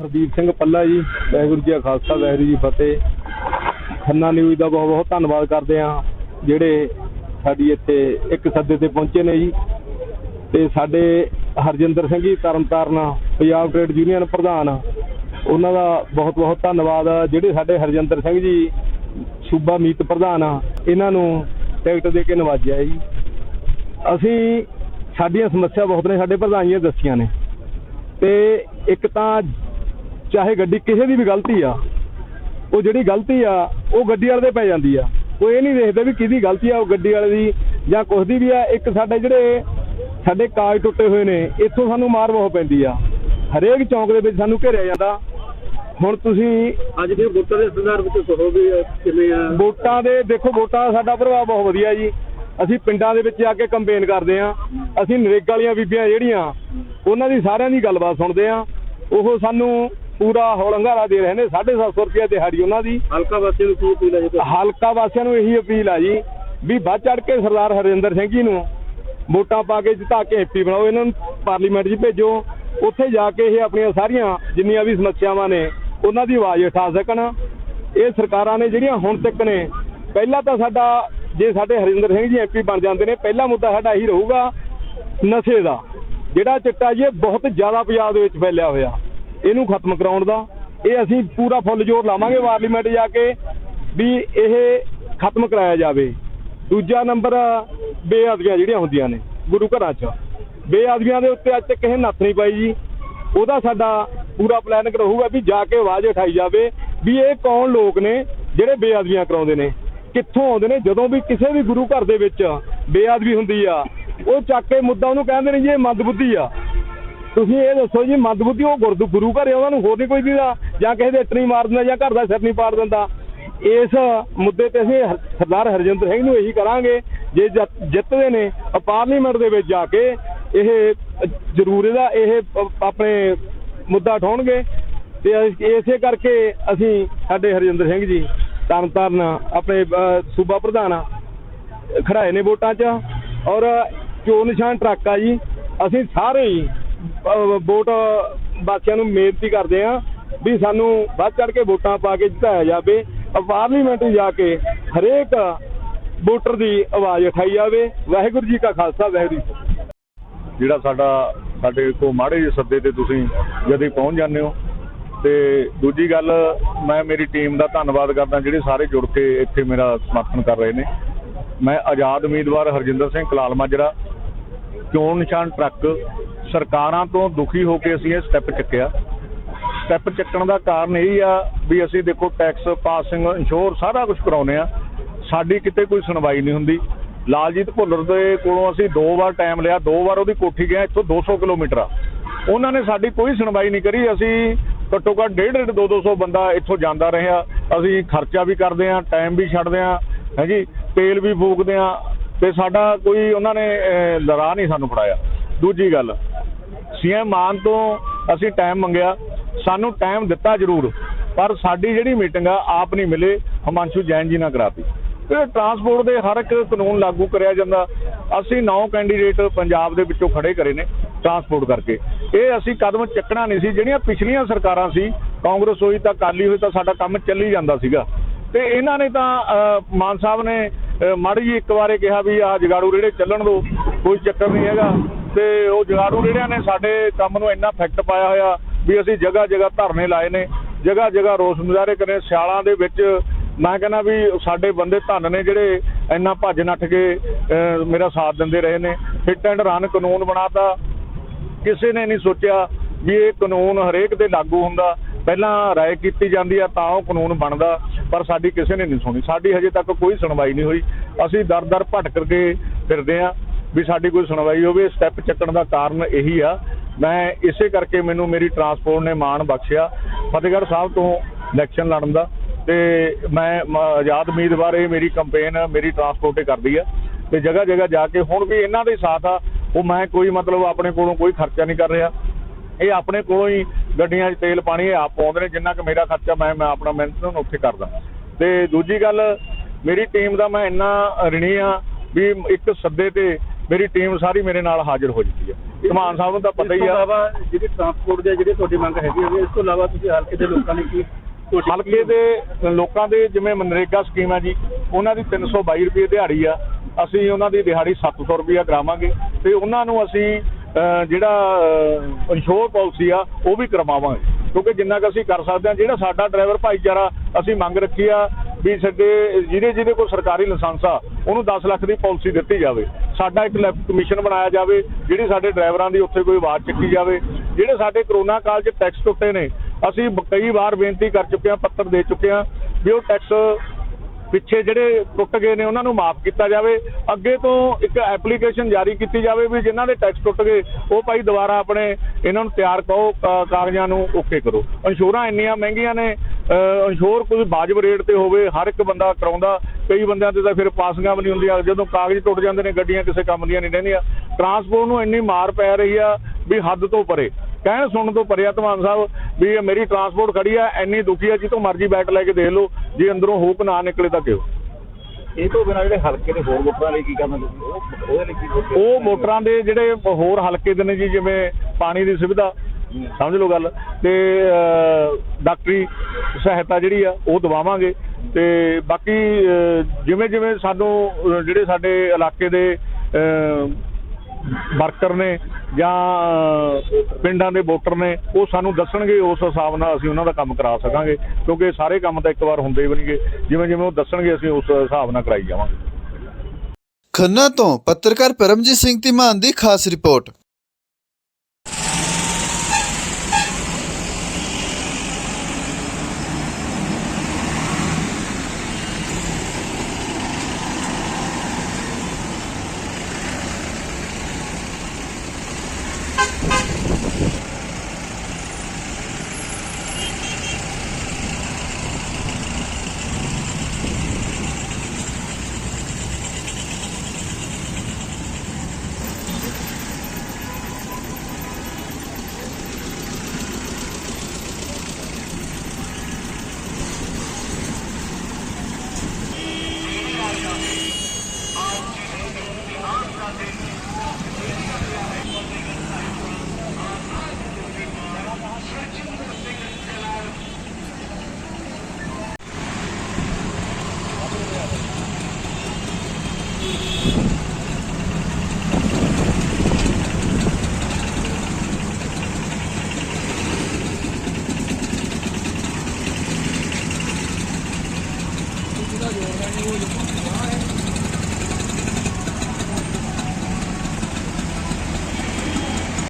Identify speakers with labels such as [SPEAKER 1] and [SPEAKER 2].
[SPEAKER 1] ਹਰਦੀਪ ਸਿੰਘ ਪੱਲਾ ਜੀ, ਵਾਹਿਗੁਰੂ ਜੀ ਕਾ ਖਾਲਸਾ, ਵਾਹਿਗੁਰੂ ਜੀ ਫਤਿਹ। ਖੰਨਾ ਨਿਊਜ਼ ਦਾ ਬਹੁਤ ਬਹੁਤ ਧੰਨਵਾਦ ਕਰਦੇ ਹਾਂ, ਜਿਹੜੇ ਸਾਡੀ ਇੱਥੇ ਇੱਕ ਸੱਦੇ ਤੇ ਪਹੁੰਚੇ ਨੇ ਜੀ। ਤੇ ਸਾਡੇ ਹਰਜਿੰਦਰ ਸਿੰਘ ਜੀ, ਤਰਨਤਾਰਨ ਪੰਜਾਬ ਟ੍ਰੇਡ ਯੂਨੀਅਨ ਪ੍ਰਧਾਨ, ਉਹਨਾਂ ਦਾ ਬਹੁਤ ਬਹੁਤ ਧੰਨਵਾਦ। ਜਿਹੜੇ ਸਾਡੇ ਹਰਜਿੰਦਰ ਸਿੰਘ ਜੀ, ਸੂਬਾ ਮੀਤ ਪ੍ਰਧਾਨ ਆ ਇਹਨਾਂ ਨੂੰ ਟਿਕਟ ਦੇ ਕੇ ਨਵਾਜਿਆ ਜੀ। ਅਸੀਂ ਸਾਡੀਆਂ ਸਮੱਸਿਆ ਬਹੁਤ ਨੇ ਸਾਡੇ ਪ੍ਰਧਾਨ ਜੀ ਨੇ ਦੱਸੀਆਂ ਨੇ। ਤੇ ਇੱਕ ਤਾਂ ਚਾਹੇ ਗੱਡੀ ਕਿਸੇ ਦੀ ਵੀ ਗਲਤੀ ਆ ਉਹ ਜਿਹੜੀ ਗਲਤੀ ਆ ਉਹ ਗੱਡੀ ਵਾਲੇ ਦੇ ਪੈ ਜਾਂਦੀ ਆ। ਉਹ ਇਹ ਨਹੀਂ ਦੇਖਦੇ ਵੀ ਕਿਹਦੀ ਗਲਤੀ ਆ ਉਹ ਗੱਡੀ ਵਾਲੇ ਦੀ ਜਾਂ ਕੁਛ ਦੀ ਵੀ ਆ। ਇੱਕ ਸਾਡੇ ਜਿਹੜੇ ਸਾਡੇ ਕਾਗਜ਼ ਟੁੱਟੇ ਹੋਏ ਨੇ ਇੱਥੋਂ ਸਾਨੂੰ ਮਾਰ ਬਹੁਤ ਪੈਂਦੀ ਆ। ਹਰੇਕ ਚੌਂਕ ਦੇ ਵਿੱਚ ਸਾਨੂੰ ਘੇਰਿਆ ਜਾਂਦਾ। ਹੁਣ ਤੁਸੀਂ
[SPEAKER 2] ਅੱਜ ਫਿਰ ਵੋਟਾਂ ਦੇ ਸੰਦਰਭ ਵਿੱਚ ਕਹੋਗੇ ਕਿਵੇਂ ਆ?
[SPEAKER 1] ਵੋਟਾਂ ਦੇ ਦੇਖੋ ਵੋਟਾਂ ਦਾ ਸਾਡਾ ਪ੍ਰਭਾਵ ਬਹੁਤ ਵਧੀਆ ਜੀ। ਅਸੀਂ ਪਿੰਡਾਂ ਦੇ ਵਿੱਚ ਜਾ ਕੇ ਕੰਪੇਨ ਕਰਦੇ ਆ ਅਸੀਂ ਨਰੇਗਾ ਵਾਲੀਆਂ ਬੀਬੀਆਂ ਜਿਹੜੀਆਂ ਉਹਨਾਂ ਦੀ ਸਾਰਿਆਂ ਦੀ ਗੱਲਬਾਤ ਸੁਣਦੇ ਆ ਉਹ ਸਾਨੂੰ ਪੂਰਾ ਹੌਲੰਗਾਰਾ ਦੇ ਰਹੇ ਨੇ 750 ਰੁਪਏ ਦਿਹਾੜੀ ਉਹਨਾਂ ਦੀ।
[SPEAKER 2] ਹਲਕਾ ਵਾਸੀਆਂ ਨੂੰ ਕੀ ਅਪੀਲ ਹੈ ਜੀ
[SPEAKER 1] ਹਲਕਾ ਵਾਸੀਆਂ ਨੂੰ ਇਹੀ ਅਪੀਲ ਆ ਜੀ ਵੀ ਵੱਧ ਚੜ ਕੇ ਸਰਦਾਰ ਹਰਿੰਦਰ ਸਿੰਘ ਜੀ ਨੂੰ ਵੋਟਾਂ ਪਾ ਕੇ ਜਿਤਾ ਕੇ ਐਮਪੀ ਬਣਾਓ ਇਹਨਾਂ ਨੂੰ ਪਾਰਲੀਮੈਂਟ 'ਚ ਭੇਜੋ। ਉੱਥੇ ਜਾ ਕੇ ਇਹ ਆਪਣੀਆਂ ਸਾਰੀਆਂ ਜਿੰਨੀਆਂ ਵੀ ਸਮੱਸਿਆਵਾਂ ਨੇ ਉਹਨਾਂ ਦੀ ਆਵਾਜ਼ ਉਠਾ ਸਕਣ। ਇਹ ਸਰਕਾਰਾਂ ਨੇ ਜਿਹੜੀਆਂ ਹੁਣ ਤੱਕ ਨੇ ਪਹਿਲਾਂ ਤਾਂ ਸਾਡਾ ਜੇ ਸਾਡੇ ਹਰਿੰਦਰ ਸਿੰਘ ਜੀ ਐਮਪੀ ਬਣ ਜਾਂਦੇ ਨੇ, ਪਹਿਲਾ ਮੁੱਦਾ ਸਾਡਾ ਇਹੀ ਰਹੂਗਾ ਨਸ਼ੇ ਦਾ। ਜਿਹੜਾ ਚਿੱਟਾ ਜੀ, ਇਹ ਬਹੁਤ ਜ਼ਿਆਦਾ ਪੰਜਾਬ ਦੇ ਵਿੱਚ ਫੈਲਿਆ ਹੋਇਆ। ਇਹਨੂੰ ਖਤਮ ਕਰਾਉਣ ਦਾ। ਇਹ ਅਸੀਂ ਪੂਰਾ ਫੁੱਲ ਜ਼ੋਰ ਲਾਵਾਂਗੇ ਪਾਰਲੀਮੈਂਟ ਜਾ ਕੇ ਵੀ ਇਹ ਖਤਮ ਕਰਾਇਆ ਜਾਵੇ। ਦੂਜਾ ਨੰਬਰ, ਬੇਅਦਬੀਆਂ ਜਿਹੜੀਆਂ ਹੁੰਦੀਆਂ ਨੇ ਗੁਰੂ ਘਰਾਂ 'ਚ। ਬੇਅਦਬੀਆਂ ਦੇ ਉੱਤੇ ਅੱਜ ਤੱਕ ਕਿਸੇ ਨੱਥ ਨਹੀਂ ਪਾਈ ਜੀ। ਉਹਦਾ ਸਾਡਾ ਪੂਰਾ ਪਲਾਨਿੰਗ ਰਹੂਗਾ ਵੀ ਜਾ ਕੇ ਆਵਾਜ਼ ਉਠਾਈ ਜਾਵੇ ਵੀ ਇਹ ਕੌਣ ਲੋਕ ਨੇ ਜਿਹੜੇ ਬੇਅਦਬੀਆਂ ਕਰਾਉਂਦੇ ਨੇ। ਕਿੱਥੋਂ ਆਉਂਦੇ ਨੇ? ਜਦੋਂ ਵੀ ਕਿਸੇ ਵੀ ਗੁਰੂ ਘਰ ਦੇ ਵਿੱਚ ਬੇਅਦਬੀ ਹੁੰਦੀ ਆ, ਉਹ ਚੱਕ ਕੇ ਮੁੱਦਾ ਉਹਨੂੰ ਕਹਿੰਦੇ ਨੇ ਜੀ, ਇਹ ਮੰਦਬੁੱਧੀ ਆ। ਤੁਸੀਂ ਇਹ ਦੱਸੋ ਜੀ, ਮੰਦਬੁੱਧੀ ਉਹ ਗੁਰਦੁ, ਗੁਰੂ ਘਰ ਉਹਨਾਂ ਨੂੰ ਹੋਰ ਨਹੀਂ ਕੋਈ ਦੀਦਾ? ਜਾਂ ਕਿਸੇ ਦੇ ਇੱਟ ਨਹੀਂ ਮਾਰ ਦਿੰਦਾ, ਜਾਂ ਘਰ ਦਾ ਸਿਰ ਨਹੀਂ ਪਾੜ ਦਿੰਦਾ? ਇਸ ਮੁੱਦੇ ਤੇ ਅਸੀਂ ਸਰਦਾਰ ਹਰਜਿੰਦਰ ਸਿੰਘ ਨੂੰ ਇਹੀ ਕਰਾਂਗੇ, ਜੇ ਜਿੱਤਦੇ ਨੇ ਪਾਰਲੀਮੈਂਟ ਦੇ ਵਿੱਚ ਜਾ ਕੇ ਇਹ ਜ਼ਰੂਰ ਇਹਦਾ, ਇਹ ਆਪਣੇ ਮੁੱਦਾ ਉਠਾਉਣਗੇ। ਤੇ ਇਸੇ ਕਰਕੇ ਅਸੀਂ, ਸਾਡੇ ਹਰਜਿੰਦਰ ਸਿੰਘ ਜੀ ਤਰਨਤਾਰਨ ਆਪਣੇ ਸੂਬਾ ਪ੍ਰਧਾਨ ਖੜਾਏ ਨੇ ਵੋਟਾਂ 'ਚ ਔਰ ਚੋਣ ਨਿਸ਼ਾਨ ਟਰੱਕ ਆ ਜੀ ਅਸੀਂ ਸਾਰੇ ਹੀ ਵੋਟ ਵਾਸੀਆਂ ਨੂੰ ਬੇਨਤੀ ਕਰਦੇ ਆ ਵੀ ਸਾਨੂੰ ਵੱਧ ਚੜ ਕੇ ਵੋਟਾਂ ਪਾ ਕੇ ਜਿਤਾਇਆ ਜਾਵੇ ਅ, ਪਾਰਲੀਮੈਂਟ ਜਾ ਕੇ ਹਰੇਕ ਵੋਟਰ ਦੀ ਆਵਾਜ਼ ਉਠਾਈ ਜਾਵੇ। ਵਾਹਿਗੁਰੂ ਜੀ ਕਾ ਖਾਲਸਾ ਵਾਹਿਗੁਰੂ ਜੀ
[SPEAKER 3] ਜਿਹੜਾ ਸਾਡਾ ਸਾਡੇ ਕੋ ਮਾੜੇ ਜਿਹੇ ਸੱਦੇ ਤੇ ਤੁਸੀਂ ਜਦੀ ਪਹੁੰਚ ਜਾਂਦੇ ਹੋ ਤੇ ਦੂਜੀ ਗੱਲ, ਮੈਂ ਮੇਰੀ ਟੀਮ ਦਾ ਧੰਨਵਾਦ ਕਰਦਾ, ਜਿਹੜੇ ਸਾਰੇ ਜੁੜ ਕੇ ਇੱਥੇ ਮੇਰਾ ਸਮਰਥਨ ਕਰ ਰਹੇ ਨੇ। ਮੈਂ ਆਜ਼ਾਦ ਉਮੀਦਵਾਰ ਹਰਜਿੰਦਰ ਸਿੰਘ ਕਲਾਲ ਮਾਜਰਾ, ਚੋਣ ਨਿਸ਼ਾਨ ਟਰੱਕ, ਸਰਕਾਰਾਂ ਤੋਂ ਦੁਖੀ ਹੋ ਕੇ ਅਸੀਂ ਇਹ ਸਟੈਪ ਚੱਕਿਆ। ਸਟੈਪ ਚੱਕਣ ਦਾ ਕਾਰਨ ਇਹ ਆ ਵੀ ਅਸੀਂ ਦੇਖੋ ਟੈਕਸ ਪਾਸਿੰਗ ਇੰਸ਼ੋਰ ਸਾਰਾ ਕੁਝ ਕਰਾਉਨੇ ਆ ਸਾਡੀ ਕਿਤੇ ਕੋਈ ਸੁਣਵਾਈ ਨਹੀਂ ਹੁੰਦੀ। ਲਾਲਜੀਤ ਭੁੱਲਰ ਦੇ ਕੋਲੋਂ ਅਸੀਂ ਦੋ ਵਾਰ ਟਾਈਮ ਲਿਆ, ਦੋ ਵਾਰ ਉਹਦੀ ਕੋਠੀ ਗਿਆ ਇੱਥੋਂ 200 ਕਿਲੋਮੀਟਰ ਆ। ਉਹਨਾਂ ਨੇ ਸਾਡੀ ਕੋਈ ਸੁਣਵਾਈ ਨਹੀਂ ਕਰੀ, ਅਸੀਂ ਘੱਟੋ ਘੱਟ ਡੇਢ ਡੇਢ 2 200 ਬੰਦਾ ਇੱਥੋਂ ਜਾਂਦਾ ਰਿਹਾ। ਅਸੀਂ ਖਰਚਾ ਵੀ ਕਰਦੇ ਆ ਟਾਈਮ ਵੀ ਛੱਡਦੇ ਆ ਹੈਂਜੀ? ਤੇਲ ਵੀ ਫੂਕਦੇ ਆ ਤੇ ਸਾਡਾ ਕੋਈ ਉਹਨਾਂ ਨੇ ਅਹ, ਲਰਾ ਨਹੀਂ ਸਾਨੂੰ ਫੜਾਇਆ। ਦੂਜੀ ਗੱਲ ਸੀਐਮ ਮਾਨ ਤੋਂ ਅਸੀਂ ਟਾਈਮ ਮੰਗਿਆ। ਸਾਨੂੰ ਟਾਈਮ ਦਿੱਤਾ ਜ਼ਰੂਰ ਪਰ ਸਾਡੀ ਜਿਹੜੀ ਮੀਟਿੰਗ ਆ ਆਪ ਨਹੀਂ ਮਿਲੇ। ਹਿਮਾਂਸ਼ੂ ਜੈਨ ਜੀ ਨਾਲ ਕਰਾਤੀ। ਤੇ ਟਰਾਂਸਪੋਰਟ ਦੇ ਹਰ ਇੱਕ ਕਾਨੂੰਨ ਲਾਗੂ ਕਰਿਆ ਜਾਂਦਾ। ਅਸੀਂ ਨੌ ਕੈਂਡੀਡੇਟ ਪੰਜਾਬ ਦੇ ਵਿੱਚੋਂ ਖੜੇ ਕਰੇ ਨੇ। ਟਰਾਂਸਪੋਰਟ ਕਰਕੇ। ਇਹ ਅਸੀਂ ਕਦਮ ਚੱਕਣਾ ਨਹੀਂ ਸੀ। ਜਿਹੜੀਆਂ ਪਿਛਲੀਆਂ ਸਰਕਾਰਾਂ ਸੀ, ਕਾਂਗਰਸ ਹੋਈ ਤਾਂ ਅਕਾਲੀ ਹੋਈ ਤਾਂ ਸਾਡਾ ਕੰਮ ਚੱਲੀ ਜਾਂਦਾ ਸੀਗਾ। ਤੇ ਇਹਨਾਂ ਨੇ ਤਾਂ ਮਾਨ ਸਾਹਿਬ ਨੇ ਮਾੜੀ ਜੀ ਇੱਕ ਵਾਰੇ ਕਿਹਾ ਵੀ ਆ ਜਗਾੜੂ ਰੇੜੇ ਚੱਲਣ ਦੋ, ਕੋਈ ਚੱਕਰ ਨਹੀਂ ਹੈਗਾ। ਤੇ ਉਹ ਜਗਾੜੂ ਰੇੜਿਆਂ ਨੇ ਸਾਡੇ ਕੰਮ ਨੂੰ ਇੰਨਾ ਇਫੈਕਟ ਪਾਇਆ ਹੋਇਆ ਵੀ ਅਸੀਂ ਜਗ੍ਹਾ ਜਗ੍ਹਾ ਧਰਨੇ ਲਾਏ ਨੇ। ਜਗ੍ਹਾ ਜਗ੍ਹਾ ਰੋਸ ਮੁਜ਼ਾਹਰੇ ਕਰੇ। ਸਿਆਲਾਂ ਦੇ ਵਿੱਚ ਮੈਂ ਕਹਿੰਦਾ ਵੀ ਸਾਡੇ ਬੰਦੇ ਧੰਨ ਨੇ ਜਿਹੜੇ ਇੰਨਾ ਭੱਜ ਨੱਠ ਕੇ ਮੇਰਾ ਸਾਥ ਦਿੰਦੇ ਰਹੇ ਨੇ। ਹਿੱਟ ਐਂਡ ਰਨ ਕਾਨੂੰਨ ਬਣਾਤਾ। ਕਿਸੇ ਨੇ ਨਹੀਂ ਸੋਚਿਆ ਵੀ ਇਹ ਕਾਨੂੰਨ ਹਰੇਕ ਤੇ ਲਾਗੂ ਹੁੰਦਾ। ਪਹਿਲਾਂ ਰਾਏ ਕੀਤੀ ਜਾਂਦੀ ਆ ਤਾਂ ਉਹ ਕਾਨੂੰਨ ਬਣਦਾ, ਪਰ ਸਾਡੀ ਕਿਸੇ ਨੇ ਨਹੀਂ ਸੁਣੀ। ਸਾਡੀ ਹਜੇ ਤੱਕ ਕੋਈ ਸੁਣਵਾਈ ਨਹੀਂ ਹੋਈ। ਅਸੀਂ ਦਰ-ਦਰ ਭਟਕ ਕੇ ਫਿਰਦੇ ਆ ਵੀ ਸਾਡੀ ਕੋਈ ਸੁਣਵਾਈ ਹੋਵੇ। ਸਟੈਪ ਚੱਕਣ ਦਾ ਕਾਰਨ ਇਹੀ ਆ। ਮੈਂ ਇਸੇ ਕਰਕੇ ਮੈਨੂੰ ਮੇਰੀ ਟਰਾਂਸਪੋਰਟ ਨੇ ਮਾਣ ਬਖਸ਼ਿਆ ਫਤਿਹਗੜ੍ਹ ਸਾਹਿਬ ਤੋਂ ਇਲੈਕਸ਼ਨ ਲੜਨ ਦਾ। ਤੇ ਮੈਂ ਆਜ਼ਾਦ ਉਮੀਦਵਾਰ, ਇਹ ਮੇਰੀ ਕੰਪੇਨ ਮੇਰੀ ਟਰਾਂਸਪੋਰਟ ਹੀ ਕਰਦੀ ਆ। ਤੇ ਜਗ੍ਹਾ ਜਗ੍ਹਾ ਜਾ ਕੇ ਹੁਣ ਵੀ ਇਹਨਾਂ ਦਾ ਹੀ ਸਾਥ ਆ। ਉਹ ਮੈਂ ਕੋਈ ਮਤਲਬ ਆਪਣੇ ਕੋਲੋਂ ਕੋਈ ਖਰਚਾ ਨਹੀਂ ਕਰ ਰਿਹਾ। ਇਹ ਆਪਣੇ ਕੋਲੋਂ ਹੀ ਗੱਡੀਆਂ 'ਚ ਤੇਲ ਪਾਣੀ ਇਹ ਆਪ ਪਾਉਂਦੇ ਨੇ ਜਿੰਨਾ ਕਿ ਮੇਰਾ ਖਰਚਾ ਮੈਂ ਮੈਂ ਆਪਣਾ ਮਿਹਨਤ ਉੱਥੇ ਕਰਦਾ। ਤੇ ਦੂਜੀ ਗੱਲ ਮੇਰੀ ਟੀਮ ਦਾ ਮੈਂ ਇੰਨਾ ਰਿਣੀ ਆ ਵੀ ਇੱਕ ਸੱਦੇ ਤੇ ਮੇਰੀ ਟੀਮ ਸਾਰੀ ਮੇਰੇ ਨਾਲ ਹਾਜ਼ਰ ਹੋ ਜਾਂਦੀ ਹੈ। ਧਮਾਨ ਸਾਹਿਬ ਨੂੰ ਤਾਂ ਪਤਾ ਹੀ ਆ।
[SPEAKER 2] ਇਲਾਵਾ ਜਿਹੜੀ ਟਰਾਂਸਪੋਰਟ ਦੇ ਜਿਹੜੇ ਤੁਹਾਡੀ ਮੰਗ ਹੈਗੀ ਹੈ ਇਸ ਤੋਂ ਇਲਾਵਾ ਤੁਸੀਂ ਹਲਕੇ ਦੇ ਲੋਕਾਂ ਲਈ ਕੀ
[SPEAKER 3] ਹਲਕੇ ਦੇ ਲੋਕਾਂ ਦੇ ਜਿਵੇਂ ਮਨਰੇਗਾ ਸਕੀਮ ਹੈ ਜੀ ਉਹਨਾਂ ਦੀ 322 ਰੁਪਏ ਦਿਹਾੜੀ ਆ। ਅਸੀਂ ਉਹਨਾਂ ਦੀ ਦਿਹਾੜੀ 700 ਰੁਪਏ ਕਰਾਵਾਂਗੇ। ਤੇ ਉਹਨਾਂ ਨੂੰ ਅਸੀਂ ਜਿਹੜਾ ਇੰਸ਼ੋਰ ਪਾਲਿਸੀ ਆ, ਉਹ ਵੀ ਕਰਵਾਵਾਂਗੇ। ਕਿਉਂਕਿ ਜਿੰਨਾ ਕੁ ਅਸੀਂ ਕਰ ਸਕਦੇ ਹਾਂ, ਜਿਹੜਾ ਸਾਡਾ ਡਰਾਈਵਰ ਭਾਈਚਾਰਾ ਅਸੀਂ ਮੰਗ ਰੱਖੀ ਆ ਵੀ ਸਾਡੇ, ਜਿਹਦੇ ਜਿਹਦੇ ਕੋਲ ਸਰਕਾਰੀ ਲਾਇਸੈਂਸ ਆ, ਉਹਨੂੰ 10 ਲੱਖ ਦੀ ਪਾਲਿਸੀ ਦਿੱਤੀ ਜਾਵੇ। ਸਾਡਾ ਇੱਕ ਲੈਫਟ ਕਮਿਸ਼ਨ ਬਣਾਇਆ ਜਾਵੇ, ਜਿਹੜੀ ਸਾਡੇ ਡਰਾਈਵਰਾਂ ਦੀ ਉੱਥੇ ਕੋਈ ਆਵਾਜ਼ ਚੱਕੀ ਜਾਵੇ। ਜਿਹੜੇ ਸਾਡੇ ਕਰੋਨਾ ਕਾਲ 'ਚ ਟੈਕਸ ਟੁੱਟੇ ਨੇ, ਅਸੀਂ ਕਈ ਵਾਰ ਬੇਨਤੀ ਕਰ ਚੁੱਕੇ ਹਾਂ, ਪੱਤਰ ਦੇ ਚੁੱਕੇ ਹਾਂ, ਵੀ ਉਹ ਟੈਕਸ ਪਿੱਛੇ ਜਿਹੜੇ ਟੁੱਟ ਗਏ ਨੇ, ਉਹਨਾਂ ਨੂੰ ਮਾਫ ਕੀਤਾ ਜਾਵੇ। ਅੱਗੇ ਤੋਂ ਇੱਕ ਐਪਲੀਕੇਸ਼ਨ ਜਾਰੀ ਕੀਤੀ ਜਾਵੇ ਵੀ ਜਿਨ੍ਹਾਂ ਦੇ ਟੈਕਸ ਟੁੱਟ ਗਏ, ਉਹ ਭਾਈ ਦੁਬਾਰਾ ਆਪਣੇ ਇਹਨਾਂ ਨੂੰ ਤਿਆਰ ਕਰੋ ਕਾਗਜ਼ਾਂ ਨੂੰ ਓਕੇ ਕਰੋ। ਇੰਸ਼ੋਰਾਂ ਇੰਨੀਆਂ ਮਹਿੰਗੀਆਂ ਨੇ ਇੰਸ਼ੋਰ ਕੋਈ ਵਾਜਬ ਰੇਟ ਤੇ ਹੋਵੇ, ਹਰ ਇੱਕ ਬੰਦਾ ਕਰਾਉਂਦਾ, ਕਈ ਬੰਦਿਆਂ ਤੇ ਤਾਂ ਫਿਰ ਪਾਸਿੰਗਾਂ ਵੀ ਨਹੀਂ ਹੁੰਦੀਆਂ, ਜਦੋਂ ਕਾਗਜ਼ ਟੁੱਟ ਜਾਂਦੇ ਨੇ, ਗੱਡੀਆਂ ਕਿਸੇ ਕੰਮ ਦੀਆਂ ਨਹੀਂ ਰਹਿੰਦੀਆਂ। ਟਰਾਂਸਪੋਰਟ ਨੂੰ ਇੰਨੀ ਮਾਰ ਪੈ ਰਹੀ ਆ ਵੀ ਹੱਦ ਤੋਂ ਪਰੇ। ਕਹਿਣ ਸੁਣਨ ਤੋਂ ਪਰਿਆ ਆ ਧਮਾਨ ਸਾਹਿਬ, ਵੀ ਇਹ ਮੇਰੀ ਟਰਾਂਸਪੋਰਟ ਖੜੀ ਆ, ਇੰਨੀ ਦੁਖੀ ਆ, ਜਿੱਥੋਂ ਮਰਜ਼ੀ ਬੈਟ ਲੈ ਕੇ ਦੇਖ ਲਓ। ਜੇ ਅੰਦਰੋਂ ਹੋਕ ਨਾ ਨਿਕਲੇ ਤਾਂ ਕਿਉਂ?
[SPEAKER 2] ਇਹ ਤੋਂ ਬਿਨਾਂ ਜਿਹੜੇ ਹਲਕੇ ਦੇ ਹੋਰ ਵੋਟਰਾਂ ਲਈ ਕੀ ਕਰਨਾ ਉਹਦੇ ਲਈ ਕੀ
[SPEAKER 3] ਉਹ ਮੋਟਰਾਂ ਦੇ ਜਿਹੜੇ ਹੋਰ ਹਲਕੇ ਦੇ ਨੇ ਜੀ ਜਿਵੇਂ ਪਾਣੀ ਦੀ ਸੁਵਿਧਾ ਸਮਝ ਲਓ ਗੱਲ। ਤੇ ਡਾਕਟਰੀ ਸਹਾਇਤਾ ਜਿਹੜੀ ਆ ਉਹ ਦਵਾਵਾਂਗੇ। ਤੇ ਬਾਕੀ ਜਿਵੇਂ ਜਿਵੇਂ ਸਾਨੂੰ ਜਿਹੜੇ ਸਾਡੇ ਇਲਾਕੇ ਦੇ ਵਰਕਰ ਨੇ ਜਾਂ ਪਿੰਡਾਂ ਦੇ ਵੋਟਰ ਨੇ, ਉਹ ਸਾਨੂੰ ਦੱਸਣਗੇ, ਉਸ ਹਿਸਾਬ ਨਾਲ ਅਸੀਂ ਉਹਨਾਂ ਦਾ ਕੰਮ ਕਰਾ ਸਕਾਂਗੇ, ਕਿਉਂਕਿ ਸਾਰੇ ਕੰਮ ਤਾਂ ਇੱਕ ਵਾਰ ਹੁੰਦੇ ਵੀ ਨਹੀਂਗੇ, ਜਿਵੇਂ ਜਿਵੇਂ ਉਹ ਦੱਸਣਗੇ, ਅਸੀਂ ਉਸ ਹਿਸਾਬ ਨਾਲ ਕਰਾਈ ਜਾਵਾਂਗੇ।
[SPEAKER 4] ਖੰਨਾ ਤੋਂ ਪੱਤਰਕਾਰ ਪਰਮਜੀਤ ਸਿੰਘ ਧੀਮਾਨ ਦੀ ਖਾਸ ਰਿਪੋਰਟ।